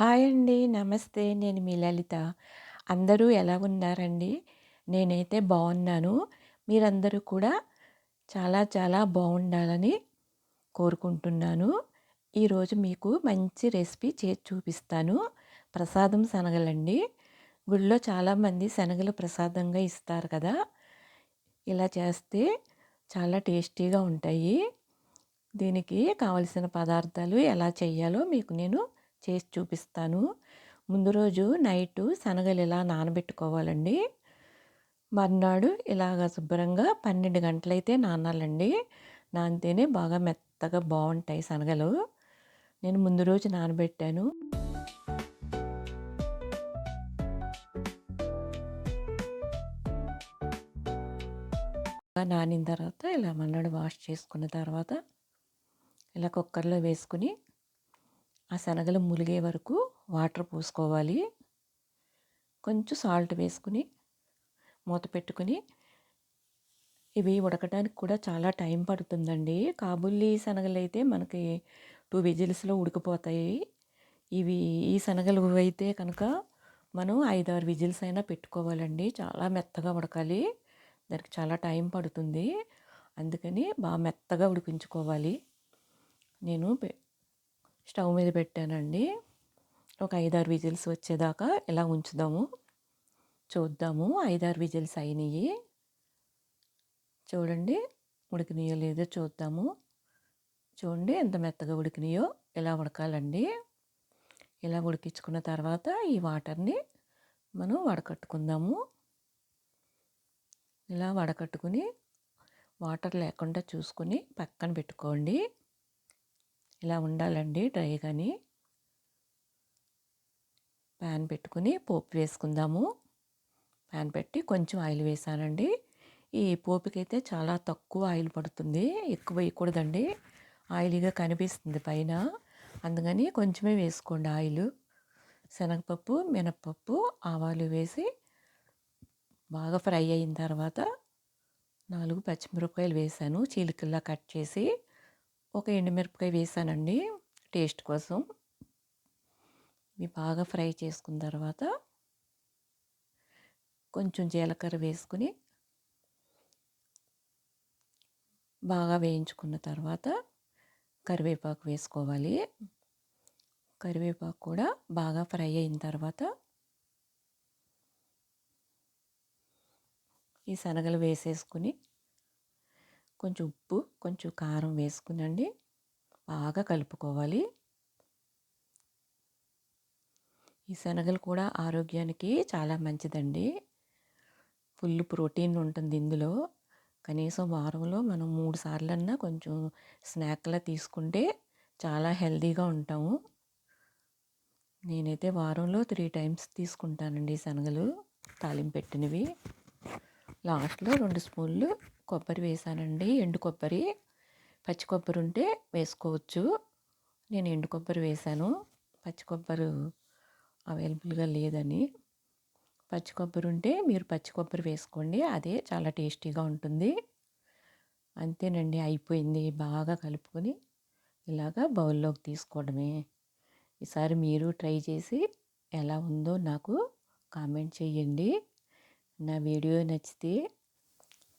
Hi అండి. నమస్తే. నేను మీ లలిత. అందరూ ఎలా ఉన్నారండి? నేనైతే బాగున్నాను మీరందరూ కూడా చాలా చాలా బాగుండాలని కోరుకుంటున్నాను. ఈరోజు మీకు మంచి రెసిపీ చేసి చూపిస్తాను. ప్రసాదం శనగలండి. గుడిలో చాలామంది శనగలు ప్రసాదంగా ఇస్తారు కదా! ఇలా చేస్తే చాలా టేస్టీగా ఉంటాయి. దీనికి కావలసిన పదార్థాలు ఎలా చేయాలో మీకు నేను చేసి చూపిస్తాను. ముందు రోజు నైట్ శనగలు ఇలా నానబెట్టుకోవాలండి? మర్నాడు ఇలాగ శుభ్రంగా పన్నెండు గంటలైతే నానాలండి. నానితేనే బాగా మెత్తగా బాగుంటాయి శనగలు. నేను ముందు రోజు నానబెట్టాను. నానిన తర్వాత ఇలా మన్నాడు వాష్ చేసుకున్న తర్వాత ఇలా కుక్కర్లో వేసుకుని ఆ శనగలు ములిగే వరకు వాటర్ పోసుకోవాలి. కొంచెం సాల్ట్ వేసుకుని మూత పెట్టుకుని ఇవి ఉడకడానికి కూడా చాలా టైం పడుతుందండి. కాబుల్లి శనగలు అయితే మనకి టూ విజిల్స్లో ఉడికిపోతాయి. ఇవి ఈ శనగలు అయితే కనుక మనం ఐదారు విజిల్స్ అయినా పెట్టుకోవాలండి. చాలా మెత్తగా ఉడకాలి. దానికి చాలా టైం పడుతుంది. అందుకని బాగా మెత్తగా ఉడికించుకోవాలి. నేను స్టవ్ మీద పెట్టానండి. ఒక ఐదారు విజిల్స్ వచ్చేదాకా ఇలా ఉంచుదాము. చూద్దాము. ఐదారు విజిల్స్ అయినాయి. చూడండి ఉడికినాయో లేదో చూద్దాము. చూడండి ఎంత మెత్తగా ఉడికినాయో ఇలా ఉడకాలండి. ఇలా ఉడికించుకున్న తర్వాత ఈ వాటర్ని మనం వడకట్టుకుందాము. ఇలా వడకట్టుకుని వాటర్ లేకుండా చూసుకొని పక్కన పెట్టుకోండి. ఇలా ఉండాలండి డ్రై కానీ ప్యాన్ పెట్టుకుని పోపు వేసుకుందాము. ప్యాన్ పెట్టి కొంచెం ఆయిల్ వేసానండి. ఈ పోపుకైతే చాలా తక్కువ ఆయిల్ పడుతుంది ఎక్కువ వేయకూడదండి. ఆయిల్గా కనిపిస్తుంది పైన. అందుకని కొంచెమే వేసుకోండి ఆయిల్. శనగపప్పు మినప్పప్పు ఆవాలు వేసి బాగా ఫ్రై అయిన తర్వాత నాలుగు పచ్చిమిరపకాయలు వేసాను. చీలికల్లా కట్ చేసి ఒక ఎండుమిరపకాయ వేసానండి టేస్ట్ కోసం. ఇవి బాగా ఫ్రై చేసుకున్న తర్వాత కొంచెం జీలకర్ర వేసుకుని బాగా వేయించుకున్న తర్వాత కరివేపాకు వేసుకోవాలి. కరివేపాకు కూడా బాగా ఫ్రై అయిన తర్వాత ఈ శనగలు వేసేసుకుని కొంచెం ఉప్పు కొంచెం కారం వేసుకునండి. బాగా కలుపుకోవాలి. ఈ శనగలు కూడా ఆరోగ్యానికి చాలా మంచిదండి. ఫుల్ ప్రోటీన్ ఉంటుంది ఇందులో. కనీసం వారంలో మనం మూడు సార్లన్నా కొంచెం స్నాక్లా తీసుకుంటే చాలా హెల్దీగా ఉంటాము. నేనైతే వారంలో త్రీ టైమ్స్ తీసుకుంటానండి శనగలు తాలింపు పెట్టినవి. లాస్ట్లో రెండు స్పూన్లు కొబ్బరి వేసానండి. ఎండు కొబ్బరి. పచ్చి కొబ్బరి ఉంటే వేసుకోవచ్చు. నేను ఎండు కొబ్బరి వేసాను. పచ్చి కొబ్బరి అవైలబుల్గా లేదని. పచ్చి కొబ్బరి ఉంటే మీరు పచ్చి కొబ్బరి వేసుకోండి. అదే చాలా టేస్టీగా ఉంటుంది. అంతేనండి. అయిపోయింది. బాగా కలుపుకొని ఇలాగా బౌల్లోకి తీసుకోవడమే. ఈసారి మీరు ట్రై చేసి ఎలా ఉందో నాకు కామెంట్ చేయండి. నా వీడియో నచ్చితే